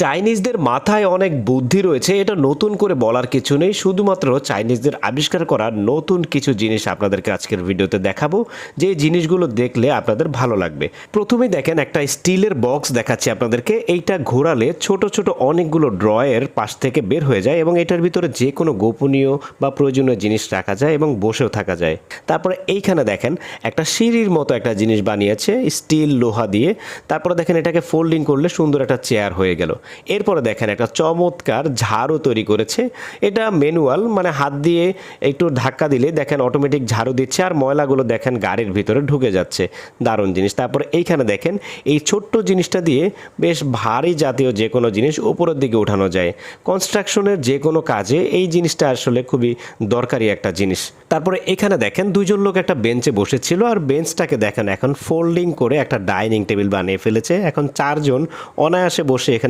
চাইনিজদের মাথায় অনেক বুদ্ধি রয়েছে, এটা নতুন করে বলার কিছু নেই। শুধুমাত্র চাইনিজদের আবিষ্কার করা নতুন কিছু জিনিস আপনাদেরকে আজকের ভিডিওতে দেখাবো। যে জিনিসগুলো দেখলে আপনাদের ভালো লাগবে। প্রথমে দেখেন, একটা স্টিলের বক্স দেখাচ্ছি আপনাদেরকে। এইটা ঘোরালে ছোট ছোট অনেকগুলো ড্রয়ের পাশ থেকে বের হয়ে যায় এবং এটার ভিতরে যে কোনো গোপনীয় বা প্রয়োজনীয় জিনিস রাখা যায় এবং বসেও থাকা যায়। তারপরে এইখানে দেখেন, একটা সিঁড়ির মতো একটা জিনিস বানিয়েছে, স্টিল লোহা দিয়ে। তারপরে দেখেন, এটাকে ফোল্ডিং করলে সুন্দর একটা চেয়ার হয়ে গেল। এরপরে দেখেন একটা চমৎকার ঝাড়ু তৈরি করেছে। এটা ম্যানুয়াল মানে হাত দিয়ে একটু ধাক্কা দিলে দেখেন অটোমেটিক ঝাড়ু দিচ্ছে আর ময়লাগুলো দেখেন গাড়ির ভিতরে ঢুকে যাচ্ছে। দারুণ জিনিস। তারপরে এইখানে দেখেন এই ছোট্ট জিনিসটা দিয়ে বেশ ভারী জাতীয় যে কোনো জিনিস উপরের দিকে উঠানো যায়। কনস্ট্রাকশনের যে কোনো কাজে এই জিনিসটা আসলে খুবই দরকারি একটা জিনিস। তারপরে এখানে দেখেন দুজন লোক একটা বেঞ্চে বসেছিল আর বেঞ্চটাকে দেখেন এখন ফোল্ডিং করে একটা ডাইনিং টেবিল বানিয়ে ফেলেছে। এখন চারজন অনায়াসে বসে এখানে